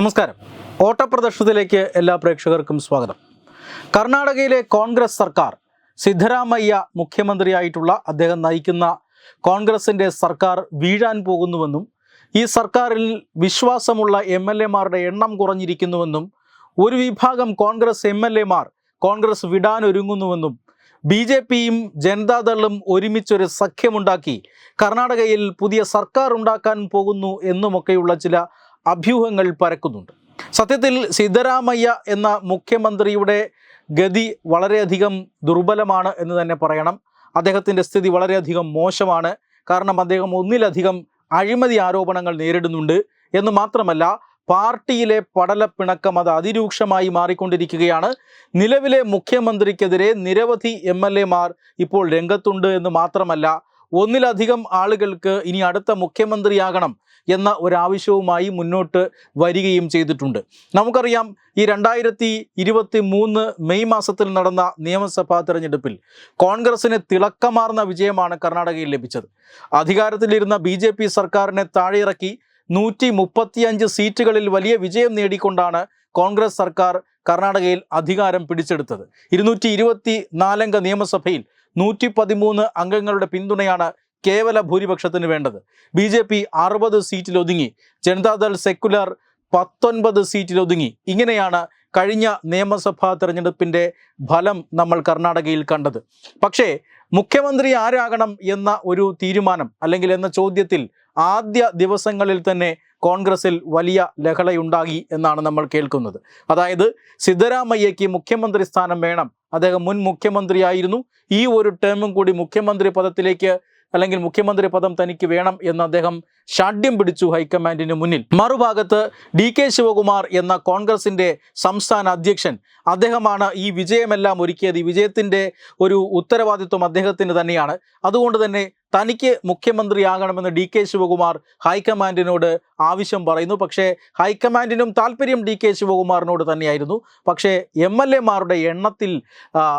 നമസ്കാരം. ഓട്ടപ്രദർശനത്തിലേക്ക് എല്ലാ പ്രേക്ഷകർക്കും സ്വാഗതം. കർണാടകയിലെ കോൺഗ്രസ് സർക്കാർ സിദ്ധരാമയ്യ മുഖ്യമന്ത്രിയായിട്ടുള്ള അദ്ദേഹം നയിക്കുന്ന കോൺഗ്രസിന്റെ സർക്കാർ വീഴാൻ പോകുന്നുവെന്നും ഈ സർക്കാരിൽ വിശ്വാസമുള്ള എം എൽ എമാരുടെ എണ്ണം കുറഞ്ഞിരിക്കുന്നുവെന്നും ഒരു വിഭാഗം കോൺഗ്രസ് എം എൽ എമാർ കോൺഗ്രസ് വിടാനൊരുങ്ങുന്നുവെന്നും ബി ജെ പിയും ജനതാദളും ഒരുമിച്ചൊരു സഖ്യമുണ്ടാക്കി കർണാടകയിൽ പുതിയ സർക്കാർ ഉണ്ടാക്കാൻ പോകുന്നു എന്നുമൊക്കെയുള്ള ചില അഭ്യൂഹങ്ങൾ പരക്കുന്നുണ്ട്. സത്യത്തിൽ സിദ്ധരാമയ്യ എന്ന മുഖ്യമന്ത്രിയുടെ ഗതി വളരെയധികം ദുർബലമാണ് എന്ന് തന്നെ പറയണം. അദ്ദേഹത്തിന്റെ സ്ഥിതി വളരെയധികം മോശമാണ്. കാരണം അദ്ദേഹം ഒന്നിലധികം അഴിമതി ആരോപണങ്ങൾ നേരിടുന്നുണ്ട്. എന്ന് മാത്രമല്ല പാർട്ടിയിലെ പടലപ്പിണക്കം അത് അതിരൂക്ഷമായി മാറിക്കൊണ്ടിരിക്കുകയാണ്. നിലവിലെ മുഖ്യമന്ത്രിക്കെതിരെ നിരവധി എം എൽ എമാർ ഇപ്പോൾ രംഗത്തുണ്ട് എന്ന് മാത്രമല്ല ഒന്നിലധികം ആളുകൾക്ക് ഇനി അടുത്ത മുഖ്യമന്ത്രിയാകണം എന്ന ഒരാവശ്യവുമായി മുന്നോട്ട് വരികയും ചെയ്തിട്ടുണ്ട്. നമുക്കറിയാം ഈ രണ്ടായിരത്തി ഇരുപത്തി മൂന്ന് മെയ് മാസത്തിൽ നടന്ന നിയമസഭാ തെരഞ്ഞെടുപ്പിൽ കോൺഗ്രസിന് തിളക്കമാർന്ന വിജയമാണ് കർണാടകയിൽ ലഭിച്ചത്. അധികാരത്തിലിരുന്ന ബി ജെ പി സർക്കാരിനെ താഴെയിറക്കി നൂറ്റി മുപ്പത്തിയഞ്ച് സീറ്റുകളിൽ വലിയ വിജയം നേടിക്കൊണ്ടാണ് കോൺഗ്രസ് സർക്കാർ കർണാടകയിൽ അധികാരം പിടിച്ചെടുത്തത്. ഇരുന്നൂറ്റി ഇരുപത്തി നാലംഗ നിയമസഭയിൽ നൂറ്റി പതിമൂന്ന് അംഗങ്ങളുടെ പിന്തുണയാണ് കേവല ഭൂരിപക്ഷത്തിന് വേണ്ടത്. ബി ജെ പി അറുപത് സീറ്റിലൊതുങ്ങി ജനതാദൾ സെക്കുലർ പത്തൊൻപത് സീറ്റിലൊതുങ്ങി ഇങ്ങനെയാണ് കഴിഞ്ഞ നിയമസഭാ തെരഞ്ഞെടുപ്പിന്റെ ഫലം നമ്മൾ കർണാടകയിൽ കണ്ടത്. പക്ഷേ മുഖ്യമന്ത്രി ആരാകണം എന്ന ഒരു തീരുമാനം അല്ലെങ്കിൽ എന്ന ചോദ്യത്തിൽ ആദ്യ ദിവസങ്ങളിൽ തന്നെ കോൺഗ്രസിൽ വലിയ ലഹളയുണ്ടാകി എന്നാണ് നമ്മൾ കേൾക്കുന്നത്. അതായത് സിദ്ധരാമയ്യയ്ക്ക് മുഖ്യമന്ത്രി സ്ഥാനം വേണം. അദ്ദേഹം മുൻ മുഖ്യമന്ത്രിയായിരുന്നു. ഈ ഒരു ടേമും കൂടി മുഖ്യമന്ത്രി പദത്തിലേക്ക് അല്ലെങ്കിൽ മുഖ്യമന്ത്രി പദം തനിക്ക് വേണം എന്ന് അദ്ദേഹം ഷാഢ്യം പിടിച്ചു ഹൈക്കമാൻഡിന് മുന്നിൽ. മറുഭാഗത്ത് ഡി കെ ശിവകുമാർ എന്ന കോൺഗ്രസിന്റെ സംസ്ഥാന അധ്യക്ഷൻ അദ്ദേഹമാണ് ഈ വിജയമെല്ലാം ഒരുക്കിയത്. ഈ വിജയത്തിന്റെ ഒരു ഉത്തരവാദിത്വം അദ്ദേഹത്തിന് തന്നെയാണ്. അതുകൊണ്ട് തന്നെ തനിക്ക് മുഖ്യമന്ത്രിയാകണമെന്ന് ഡി കെ ശിവകുമാർ ഹൈക്കമാൻഡിനോട് ആവശ്യം പറയുന്നു. പക്ഷേ ഹൈക്കമാൻഡിനും താല്പര്യം ഡി കെ ശിവകുമാറിനോട് തന്നെയായിരുന്നു. പക്ഷേ എം എൽ എമാരുടെ എണ്ണത്തിൽ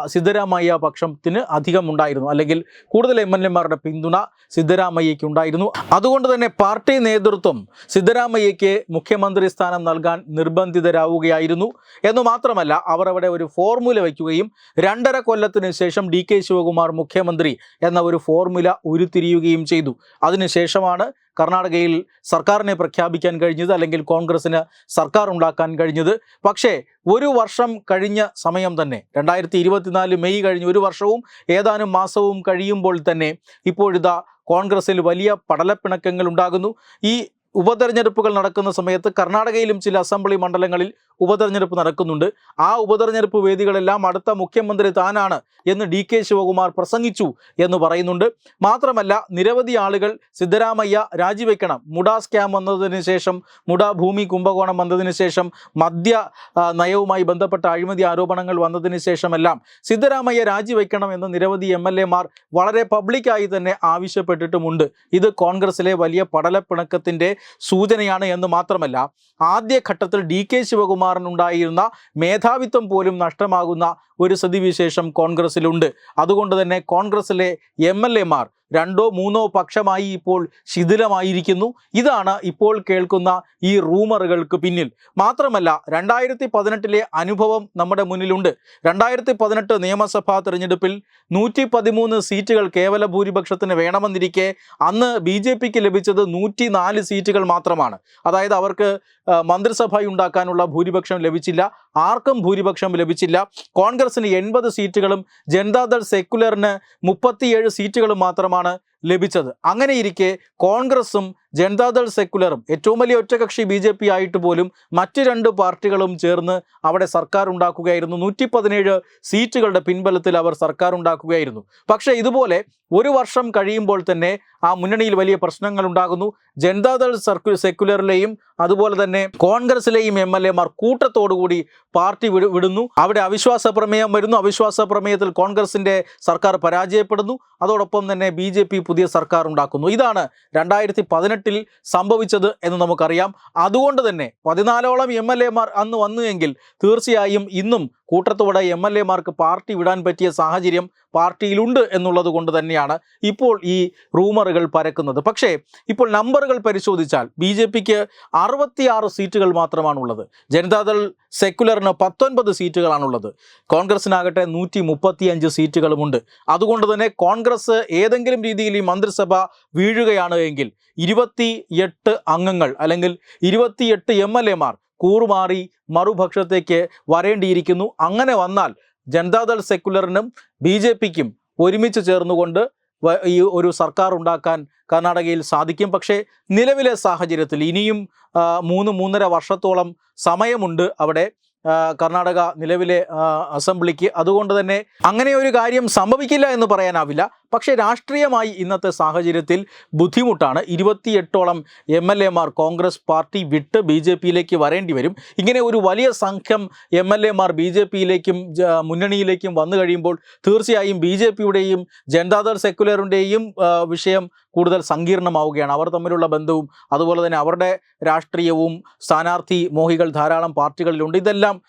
സിദ്ധരാമയ്യ പക്ഷത്തിന് അധികം ഉണ്ടായിരുന്നു. അല്ലെങ്കിൽ കൂടുതൽ എം എൽ എമാരുടെ പിന്തുണ സിദ്ധരാമയ്യയ്ക്ക് ഉണ്ടായിരുന്നു. അതുകൊണ്ട് തന്നെ പാർട്ടി നേതൃത്വം സിദ്ധരാമയ്യയ്ക്ക് മുഖ്യമന്ത്രി സ്ഥാനം നൽകാൻ നിർബന്ധിതരാവുകയായിരുന്നു. എന്ന് മാത്രമല്ല അവർ അവിടെ ഒരു ഫോർമുല വയ്ക്കുകയും രണ്ടര കൊല്ലത്തിന് ശേഷം ഡി കെ ശിവകുമാർ മുഖ്യമന്ത്രി എന്ന ഒരു ഫോർമുല ഉരുത്തിരിയുകയും ചെയ്തു. അതിനുശേഷമാണ് കർണാടകയിൽ സർക്കാരിനെ പ്രഖ്യാപിക്കാൻ കഴിഞ്ഞത് അല്ലെങ്കിൽ കോൺഗ്രസിന് സർക്കാർ ഉണ്ടാക്കാൻ കഴിഞ്ഞത്. പക്ഷേ ഒരു വർഷം കഴിഞ്ഞ സമയം തന്നെ രണ്ടായിരത്തി ഇരുപത്തിനാല് മെയ് കഴിഞ്ഞ് ഒരു വർഷവും ഏതാനും മാസവും കഴിയുമ്പോൾ തന്നെ ഇപ്പോഴിതാ കോൺഗ്രസിൽ വലിയ പടലപ്പിണക്കങ്ങൾ ഉണ്ടാകുന്നു. ഈ ഉപതെരഞ്ഞെടുപ്പുകൾ നടക്കുന്ന സമയത്ത് കർണാടകയിലും ചില അസംബ്ലി മണ്ഡലങ്ങളിൽ ഉപതെരഞ്ഞെടുപ്പ് നടക്കുന്നുണ്ട്. ആ ഉപതെരഞ്ഞെടുപ്പ് വേദികളെല്ലാം അടുത്ത മുഖ്യമന്ത്രി താനാണ് എന്ന് ഡി കെ ശിവകുമാർ പ്രസംഗിച്ചു എന്ന് പറയുന്നുണ്ട്. മാത്രമല്ല നിരവധി ആളുകൾ സിദ്ധരാമയ്യ രാജിവെക്കണം. മുടാ സ്കാം വന്നതിന് ശേഷം മുഡ ഭൂമി കുംഭകോണം വന്നതിന് ശേഷം മദ്യ നയവുമായി ബന്ധപ്പെട്ട അഴിമതി ആരോപണങ്ങൾ വന്നതിന് ശേഷമെല്ലാം സിദ്ധരാമയ്യ രാജിവെക്കണം എന്ന് നിരവധി എം എൽ എമാർ വളരെ പബ്ലിക്കായി തന്നെ ആവശ്യപ്പെട്ടിട്ടുമുണ്ട്. ഇത് കോൺഗ്രസിലെ വലിയ പടലപ്പിണക്കത്തിന്റെ സൂചനയാണ് എന്ന് മാത്രമല്ല ആദ്യഘട്ടത്തിൽ ഡി കെ ശിവകുമാറിനുണ്ടായിരുന്ന മേധാവിത്വം പോലും നഷ്ടമാകുന്ന ഒരു സ്ഥിതിവിശേഷം കോൺഗ്രസിലുണ്ട് അതുകൊണ്ട് തന്നെ കോൺഗ്രസിലെ എം എൽ എമാർ രണ്ടോ മൂന്നോ പക്ഷമായി ഇപ്പോൾ ശിഥിലമായിരിക്കുന്നു. ഇതാണ് ഇപ്പോൾ കേൾക്കുന്ന ഈ റൂമറുകൾക്ക് പിന്നിൽ. മാത്രമല്ല രണ്ടായിരത്തി പതിനെട്ടിലെ അനുഭവം നമ്മുടെ മുന്നിലുണ്ട്. രണ്ടായിരത്തി പതിനെട്ട് നിയമസഭാ തെരഞ്ഞെടുപ്പിൽ നൂറ്റി പതിമൂന്ന് സീറ്റുകൾ കേവല ഭൂരിപക്ഷത്തിന് വേണമെന്നിരിക്കെ അന്ന് ബി ജെ പിക്ക് ലഭിച്ചത് നൂറ്റി നാല് സീറ്റുകൾ മാത്രമാണ്. അതായത് അവർക്ക് മന്ത്രിസഭയുണ്ടാക്കാനുള്ള ഭൂരിപക്ഷം ലഭിച്ചില്ല. ആർക്കും ഭൂരിപക്ഷം ലഭിച്ചില്ല. കോൺഗ്രസിന് എൺപത് സീറ്റുകളും ജനതാദൾ സെക്കുലറിന് മുപ്പത്തിയേഴ് സീറ്റുകളും മാത്രമാണ് ലഭിച്ചത്. അങ്ങനെയിരിക്കെ കോൺഗ്രസും ജനതാദൾ സെക്കുലറും ഏറ്റവും വലിയ ഒറ്റകക്ഷി ബി ജെ പി ആയിട്ട് പോലും മറ്റ് രണ്ട് പാർട്ടികളും ചേർന്ന് അവിടെ സർക്കാർ ഉണ്ടാക്കുകയായിരുന്നു. നൂറ്റി പതിനേഴ് സീറ്റുകളുടെ പിൻബലത്തിൽ അവർ സർക്കാർ ഉണ്ടാക്കുകയായിരുന്നു. പക്ഷേ ഇതുപോലെ ഒരു വർഷം കഴിയുമ്പോൾ തന്നെ ആ മുന്നണിയിൽ വലിയ പ്രശ്നങ്ങൾ ഉണ്ടാകുന്നു. ജനതാദൾ സർക്കു സെക്കുലറിലെയും അതുപോലെ തന്നെ കോൺഗ്രസിലെയും എം എൽ എമാർ കൂട്ടത്തോടുകൂടി പാർട്ടി വിടു വിടുന്നു. അവിടെ അവിശ്വാസ പ്രമേയം വരുന്നു. അവിശ്വാസ പ്രമേയത്തിൽ കോൺഗ്രസിന്റെ സർക്കാർ പരാജയപ്പെടുന്നു. അതോടൊപ്പം തന്നെ ബി ജെ പി പുതിയ സർക്കാർ ഉണ്ടാക്കുന്നു. ഇതാണ് രണ്ടായിരത്തി പതിനെട്ടിൽ സംഭവിച്ചത് എന്ന് നമുക്കറിയാം. അതുകൊണ്ട് തന്നെ പതിനാലോളം എം എൽ എമാർ അന്ന് വന്നു എങ്കിൽ തീർച്ചയായും ഇന്നും കൂട്ടത്തോടെ എം എൽ എമാർക്ക് പാർട്ടി വിടാൻ പറ്റിയ സാഹചര്യം പാർട്ടിയിലുണ്ട് എന്നുള്ളത് കൊണ്ട് തന്നെയാണ്. ഇപ്പോൾ ഈ റൂമറുകൾ റൂമറുകൾ പരക്കുന്നത്. പക്ഷേ ഇപ്പോൾ നമ്പറുകൾ പരിശോധിച്ചാൽ ബി ജെ പിക്ക് അറുപത്തിയാറ് സീറ്റുകൾ മാത്രമാണുള്ളത്. ജനതാദൾ സെക്കുലറിന് പത്തൊൻപത് സീറ്റുകളാണുള്ളത്. കോൺഗ്രസിനാകട്ടെ നൂറ്റി മുപ്പത്തിയഞ്ച് സീറ്റുകളുമുണ്ട്. അതുകൊണ്ട് തന്നെ കോൺഗ്രസ് ഏതെങ്കിലും രീതിയിൽ ഈ മന്ത്രിസഭ വീഴുകയാണ് എങ്കിൽ ഇരുപത്തി എട്ട് അംഗങ്ങൾ അല്ലെങ്കിൽ ഇരുപത്തിയെട്ട് എം എൽ എമാർ കൂറുമാറി മറുപക്ഷത്തേക്ക് വരേണ്ടിയിരിക്കുന്നു. അങ്ങനെ വന്നാൽ ജനതാദൾ സെക്കുലറിനും ബി ജെ പിക്കും ഒരുമിച്ച് ചേർന്നുകൊണ്ട് ഈ ഒരു സർക്കാർ ഉണ്ടാക്കാൻ കർണാടകയിൽ സാധിക്കും. പക്ഷേ നിലവിലെ സാഹചര്യത്തിൽ ഇനിയും മൂന്ന് മൂന്നര വർഷത്തോളം സമയമുണ്ട് അവിടെ കർണാടക നിലവിലെ അസംബ്ലിക്ക്. അതുകൊണ്ട് തന്നെ അങ്ങനെ ഒരു കാര്യം സംഭവിക്കില്ല എന്ന് പറയാനാവില്ല. പക്ഷേ രാഷ്ട്രീയമായി ഇന്നത്തെ സാഹചര്യത്തിൽ ബുദ്ധിമുട്ടാണ്. ഇരുപത്തിയെട്ടോളം എം എൽ എമാർ കോൺഗ്രസ് പാർട്ടി വിട്ട് ബി ജെ പിയിലേക്ക് വരേണ്ടി വരും. ഇങ്ങനെ ഒരു വലിയ സംഘം എം എൽ എമാർ ബി ജെ പിയിലേക്കും മുന്നണിയിലേക്കും വന്നു കഴിയുമ്പോൾ തീർച്ചയായും ബി ജെ പിയുടെയും ജനതാദൾ സെക്കുലറിന്റെയും വിഷയം കൂടുതൽ സങ്കീർണമാവുകയാണ്. അവർ തമ്മിലുള്ള ബന്ധവും അതുപോലെ തന്നെ അവരുടെ രാഷ്ട്രീയവും സ്ഥാനാർത്ഥി മോഹികൾ ധാരാളം പാർട്ടികളിലുണ്ട്. ഇതെല്ലാം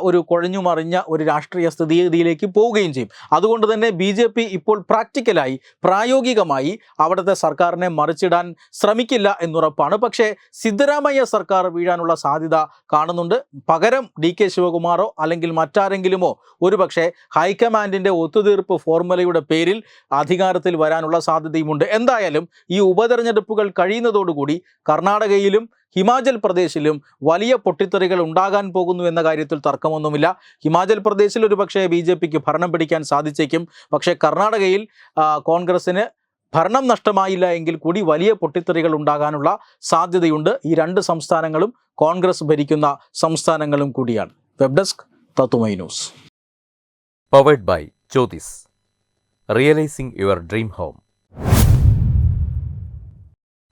ഒരു കുഴഞ്ഞു മറിഞ്ഞ ഒരു രാഷ്ട്രീയ സ്ഥിതിഗതിയിലേക്ക് പോവുകയും ചെയ്യും. അതുകൊണ്ട് തന്നെ ബി ജെ പി ഇപ്പോൾ പ്രാക്ടിക്കലായി പ്രായോഗികമായി അവിടുത്തെ സർക്കാരിനെ മറിച്ചിടാൻ ശ്രമിക്കില്ല എന്നുറപ്പാണ്. പക്ഷേ സിദ്ധരാമയ്യ സർക്കാർ വീഴാനുള്ള സാധ്യത കാണുന്നുണ്ട്. പകരം ഡി കെ ശിവകുമാറോ അല്ലെങ്കിൽ മറ്റാരെങ്കിലുമോ ഒരുപക്ഷെ ഹൈക്കമാൻഡിന്റെ ഒത്തുതീർപ്പ് ഫോർമുലയുടെ പേരിൽ അധികാരത്തിൽ വരാനുള്ള സാധ്യതയുമുണ്ട്. എന്തായാലും ഈ ഉപതെരഞ്ഞെടുപ്പുകൾ കഴിയുന്നതോടുകൂടി കർണാടകയിലും ഹിമാചൽ പ്രദേശിലും വലിയ പൊട്ടിത്തെറികൾ ഉണ്ടാകാൻ പോകുന്നു എന്ന കാര്യത്തിൽ തർക്കമൊന്നുമില്ല. ഹിമാചൽ പ്രദേശിൽ ഒരു പക്ഷേ ബി ജെ പിക്ക് ഭരണം പിടിക്കാൻ സാധിച്ചേക്കും. പക്ഷേ കർണാടകയിൽ കോൺഗ്രസ്സിന് ഭരണം നഷ്ടമായില്ല എങ്കിൽ കൂടി വലിയ പൊട്ടിത്തെറികൾ ഉണ്ടാകാനുള്ള സാധ്യതയുണ്ട്. ഈ രണ്ട് സംസ്ഥാനങ്ങളും കോൺഗ്രസ് ഭരിക്കുന്ന സംസ്ഥാനങ്ങളും കൂടിയാണ്. വെബ് ഡെസ്ക് തത്തുമൈ news. Powered by Jyothis realising your dream home.